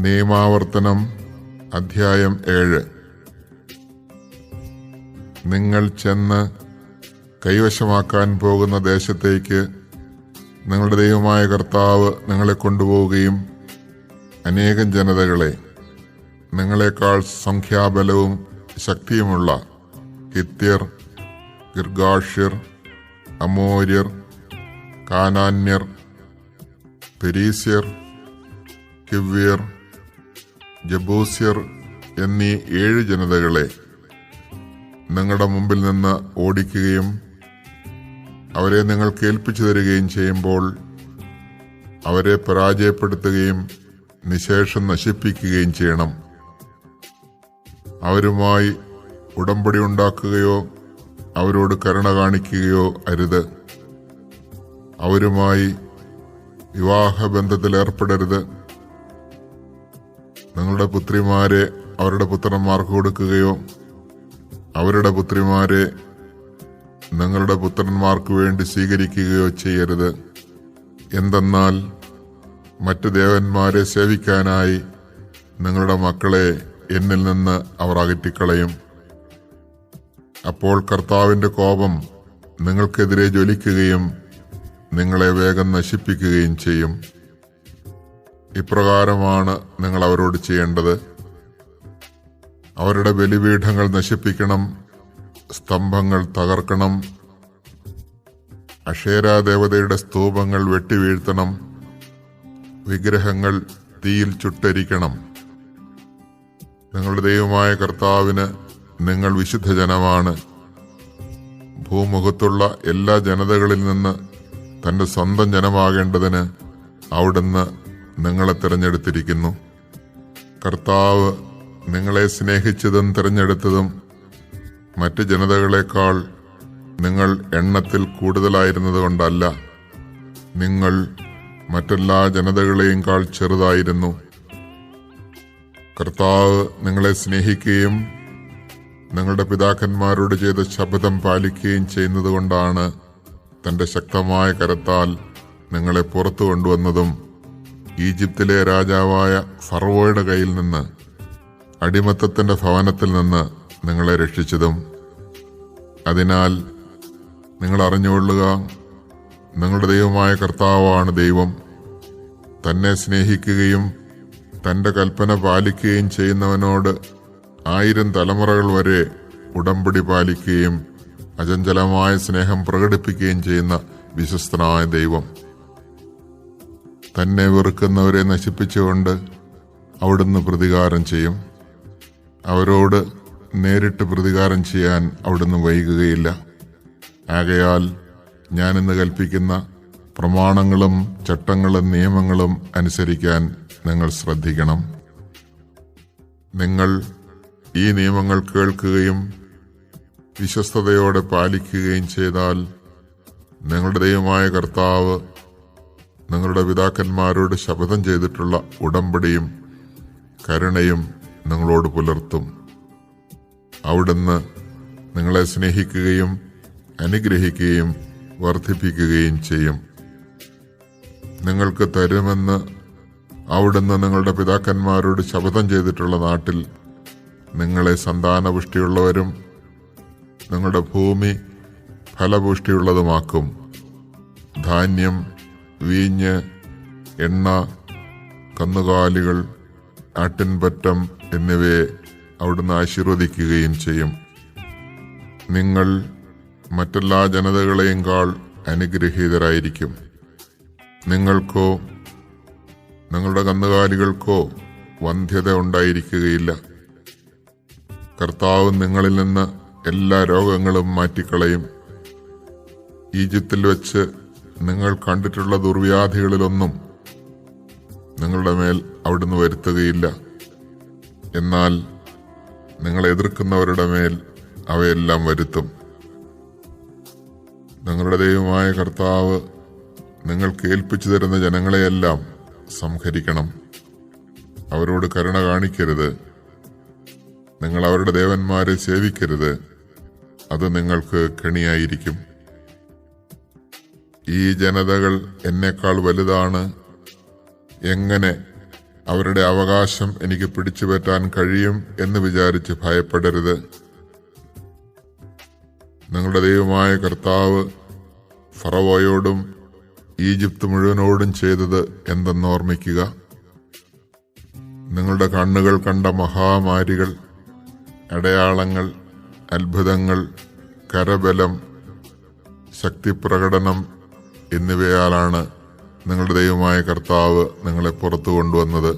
നിയമാവർത്തനം അധ്യായം ഏഴ്. നിങ്ങൾ ചെന്ന് കൈവശമാക്കാൻ പോകുന്ന ദേശത്തേക്ക് നിങ്ങളുടെ ദൈവമായ കർത്താവ് നിങ്ങളെ കൊണ്ടുപോവുകയും അനേകം ജനതകളെ നിങ്ങളെക്കാൾ സംഖ്യാബലവും ശക്തിയുമുള്ള ഹിത്യർ ഗിർഗാഷ്യർ അമോര്യർ കാനാന്യർ പെരീസ്യർ കിവ്യർ ജബൂസ്യർ എന്നീ ഏഴ് ജനതകളെ നിങ്ങളുടെ മുമ്പിൽ നിന്ന് ഓടിക്കുകയും അവരെ നിങ്ങൾ കേൾപ്പിച്ചു തരികയും ചെയ്യുമ്പോൾ അവരെ പരാജയപ്പെടുത്തുകയും നിശേഷം നശിപ്പിക്കുകയും ചെയ്യണം. അവരുമായി ഉടമ്പടി ഉണ്ടാക്കുകയോ അവരോട് കരുണ കാണിക്കുകയോ അരുത്. അവരുമായി വിവാഹബന്ധത്തിൽ ഏർപ്പെടരുത്. നിങ്ങളുടെ പുത്രിമാരെ അവരുടെ പുത്രന്മാർക്ക് കൊടുക്കുകയോ അവരുടെ പുത്രിമാരെ നിങ്ങളുടെ പുത്രന്മാർക്ക് വേണ്ടി സ്വീകരിക്കുകയോ ചെയ്യരുത്. എന്തെന്നാൽ മറ്റു ദേവന്മാരെ സേവിക്കാനായി നിങ്ങളുടെ മക്കളെ എന്നിൽ നിന്ന് അവർ അകറ്റിക്കളയും. അപ്പോൾ കർത്താവിന്റെ കോപം നിങ്ങൾക്കെതിരെ ജ്വലിക്കുകയും നിങ്ങളെ വേഗം നശിപ്പിക്കുകയും ചെയ്യും. ഇപ്രകാരമാണ് നിങ്ങൾ അവരോട് ചെയ്യേണ്ടത്. അവരുടെ ബലിപീഠങ്ങൾ നശിപ്പിക്കണം സ്തംഭങ്ങൾ തകർക്കണം അക്ഷേരാദേവതയുടെ സ്തൂപങ്ങൾ വെട്ടിവീഴ്ത്തണം വിഗ്രഹങ്ങൾ തീയിൽ ചുട്ടരിക്കണം. നിങ്ങളുടെ ദൈവമായ കർത്താവിന് നിങ്ങൾ വിശുദ്ധ ജനമാണ്. ഭൂമുഖത്തുള്ള എല്ലാ ജനതകളിൽ നിന്ന് തന്റെ സ്വന്തം ജനമാകേണ്ടതിന് അവിടുന്ന് നിങ്ങളെ തിരഞ്ഞെടുത്തിരിക്കുന്നു. കർത്താവ് നിങ്ങളെ സ്നേഹിച്ചതും തിരഞ്ഞെടുത്തതും മറ്റ് ജനതകളെക്കാൾ നിങ്ങൾ എണ്ണത്തിൽ കൂടുതലായിരുന്നത് കൊണ്ടല്ല നിങ്ങൾ മറ്റെല്ലാ ജനതകളെയും കാൾ ചെറുതായിരുന്നു. കർത്താവ് നിങ്ങളെ സ്നേഹിക്കുകയും നിങ്ങളുടെ പിതാക്കന്മാരോട് ചെയ്ത ശപഥം പാലിക്കുകയും ചെയ്യുന്നതുകൊണ്ടാണ് തന്റെ ശക്തമായ കരത്താൽ നിങ്ങളെ പുറത്തു കൊണ്ടുവന്നതും ഈജിപ്തിലെ രാജാവായ ഫറവോയുടെ കയ്യിൽ നിന്ന് അടിമത്തത്തിന്റെ ഭവനത്തിൽ നിന്ന് നിങ്ങളെ രക്ഷിച്ചതും അതിനാൽ നിങ്ങൾ അറിഞ്ഞുകൊള്ളുക നിങ്ങളുടെ ദൈവമായ കർത്താവാണ് ദൈവം. തന്നെ സ്നേഹിക്കുകയും തന്റെ കൽപ്പന പാലിക്കുകയും ചെയ്യുന്നവനോട് ആയിരം തലമുറകൾ വരെ ഉടമ്പടി പാലിക്കുകയും അചഞ്ചലമായ സ്നേഹം പ്രകടിപ്പിക്കുകയും ചെയ്യുന്ന വിശ്വസ്തനായ ദൈവം. തന്നെ വെറുക്കുന്നവരെ നശിപ്പിച്ചുകൊണ്ട് അവിടുന്ന് പ്രതികാരം ചെയ്യും. അവരോട് നേരിട്ട് പ്രതികാരം ചെയ്യാൻ അവിടുന്ന് വൈകുകയില്ല. ആകയാൽ ഞാനിന്ന് കൽപ്പിക്കുന്ന പ്രമാണങ്ങളും ചട്ടങ്ങളും നിയമങ്ങളും അനുസരിക്കാൻ നിങ്ങൾ ശ്രദ്ധിക്കണം. നിങ്ങൾ ഈ നിയമങ്ങൾ കേൾക്കുകയും വിശ്വസ്തയോടെ പാലിക്കുകയും ചെയ്താൽ നിങ്ങളുടെ ദൈവമായ കർത്താവ് നിങ്ങളുടെ പിതാക്കന്മാരോട് ശപഥം ചെയ്തിട്ടുള്ള ഉടമ്പടിയും കരുണയും നിങ്ങളോട് പുലർത്തും. അവിടുന്ന് നിങ്ങളെ സ്നേഹിക്കുകയും അനുഗ്രഹിക്കുകയും വർദ്ധിപ്പിക്കുകയും ചെയ്യും. നിങ്ങൾക്ക് തരുമെന്ന് അവിടുന്ന് നിങ്ങളുടെ പിതാക്കന്മാരോട് ശപഥം ചെയ്തിട്ടുള്ള നാട്ടിൽ നിങ്ങളെ സന്താനപുഷ്ടിയുള്ളവരും നിങ്ങളുടെ ഭൂമി ഫലപുഷ്ടിയുള്ളതുമാക്കും. ധാന്യം വീഞ്ഞ് എണ്ണ കന്നുകാലികൾ ആട്ടിൻപറ്റം എന്നിവയെ അവിടുന്ന് ആശീർവദിക്കുകയും ചെയ്യും. നിങ്ങൾ മറ്റെല്ലാ ജനതകളെയും കാൾ അനുഗ്രഹീതരായിരിക്കും. നിങ്ങൾക്കോ നിങ്ങളുടെ കന്നുകാലികൾക്കോ വന്ധ്യത ഉണ്ടായിരിക്കുകയില്ല. കർത്താവ് നിങ്ങളിൽ നിന്ന് എല്ലാ രോഗങ്ങളും മാറ്റിക്കളയും. ഈജിപ്തിൽ വെച്ച് നിങ്ങൾ കണ്ടിട്ടുള്ള ദുർവ്യാധികളിലൊന്നും നിങ്ങളുടെ മേൽ അവിടുന്ന് വരുത്തുകയില്ല. എന്നാൽ നിങ്ങൾ എതിർക്കുന്നവരുടെ മേൽ അവയെല്ലാം വരുത്തും. നിങ്ങളുടെ ദൈവമായ കർത്താവ് നിങ്ങൾ ഏൽപ്പിച്ചു തരുന്ന ജനങ്ങളെയെല്ലാം സംഹരിക്കണം. അവരോട് കരുണ കാണിക്കരുത്. നിങ്ങൾ അവരുടെ ദേവന്മാരെ സേവിക്കരുത്. അത് നിങ്ങൾക്ക് കെണിയായിരിക്കും. ഈ ജനതകൾ എന്നെക്കാൾ വലുതാണ്. എങ്ങനെ അവരുടെ അവകാശം എനിക്ക് പിടിച്ചുപറ്റാൻ കഴിയും എന്ന് വിചാരിച്ച് ഭയപ്പെടരുത്. നിങ്ങളുടെ ദൈവമായ കർത്താവ് ഫറവോയോടും ഈജിപ്ത് മുഴുവനോടും ചെയ്തത് എന്തെന്ന് ഓർമ്മിക്കുക നിങ്ങളുടെ കണ്ണുകൾ കണ്ട മഹാമാരികൾ അടയാളങ്ങൾ അത്ഭുതങ്ങൾ കരബലം ശക്തിപ്രകടനം എന്നിവയാലാണ് നിങ്ങളുടെ ദൈവമായ കർത്താവ് നിങ്ങളെ പുറത്തു കൊണ്ടുവന്നത്.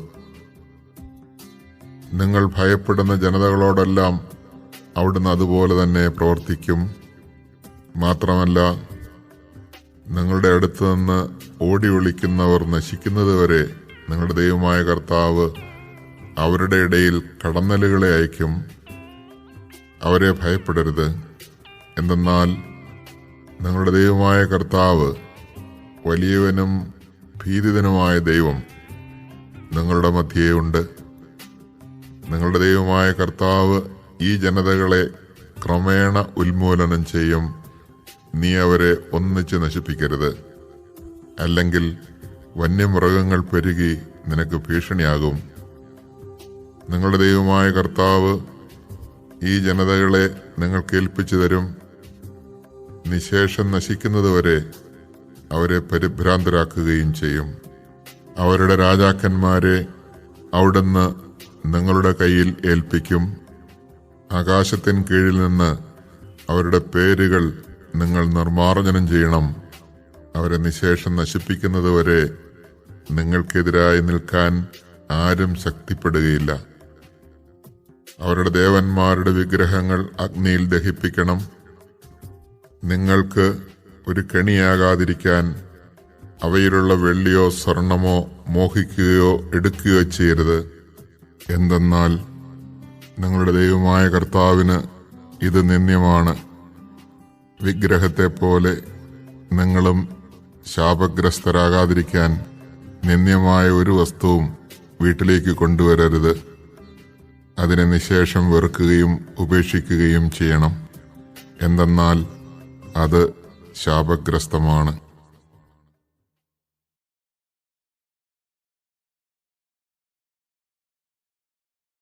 നിങ്ങൾ ഭയപ്പെടുന്ന ജനതകളോടെല്ലാം അവിടുന്ന് അതുപോലെ തന്നെ പ്രവർത്തിക്കും. മാത്രമല്ല നിങ്ങളുടെ അടുത്ത് നിന്ന് ഓടി ഒളിക്കുന്നവർ നശിക്കുന്നതുവരെ നിങ്ങളുടെ ദൈവമായ കർത്താവ് അവരുടെ ഇടയിൽ കടന്നലുകളെ അയക്കും. അവരെ ഭയപ്പെടരുത്. എന്തെന്നാൽ നിങ്ങളുടെ ദൈവമായ കർത്താവ് വലിയവനും ഭീതിതനുമായ ദൈവം നിങ്ങളുടെ മധ്യേയുണ്ട് നിങ്ങളുടെ ദൈവമായ കർത്താവ് ഈ ജനതകളെ ക്രമേണ ഉന്മൂലനം ചെയ്യും. നീ അവരെ ഒന്നിച്ച് നശിപ്പിക്കരുത്. അല്ലെങ്കിൽ വന്യമൃഗങ്ങൾ പെരുകി നിനക്ക് ഭീഷണിയാകും. നിങ്ങളുടെ ദൈവമായ കർത്താവ് ഈ ജനതകളെ നിങ്ങൾക്ക് ഏൽപ്പിച്ചു തരും. നിശേഷം നശിക്കുന്നതുവരെ അവരെ പരിഭ്രാന്തരാക്കുകയും ചെയ്യും. അവരുടെ രാജാക്കന്മാരെ അവിടുന്ന് നിങ്ങളുടെ കയ്യിൽ ഏൽപ്പിക്കും. ആകാശത്തിന് കീഴിൽ നിന്ന് അവരുടെ പേരുകൾ നിങ്ങൾ നിർമാർജനം ചെയ്യണം. അവരെ നിശേഷം നശിപ്പിക്കുന്നതുവരെ നിങ്ങൾക്കെതിരായി നിൽക്കാൻ ആരും ശക്തിപ്പെടുകയില്ല. അവരുടെ ദേവന്മാരുടെ വിഗ്രഹങ്ങൾ അഗ്നിയിൽ ദഹിപ്പിക്കണം. നിങ്ങൾക്ക് ഒരു കെണിയാകാതിരിക്കാൻ അവയിലുള്ള വെള്ളിയോ സ്വർണമോ മോഹിക്കുകയോ എടുക്കുകയോ ചെയ്യരുത്. എന്തെന്നാൽ നിങ്ങളുടെ ദൈവമായ കർത്താവിന് ഇത് നിന്ദ്യമാണ്. വിഗ്രഹത്തെ പോലെ നിങ്ങളും ശാപഗ്രസ്തരാകാതിരിക്കാൻ നിന്ദ്യമായ ഒരു വസ്തുവും വീട്ടിലേക്ക് കൊണ്ടുവരരുത്. അതിനെ നിശേഷം വെറുക്കുകയും ഉപേക്ഷിക്കുകയും ചെയ്യണം. എന്തെന്നാൽ അത് ശാപഗ്രസ്തമാണ്.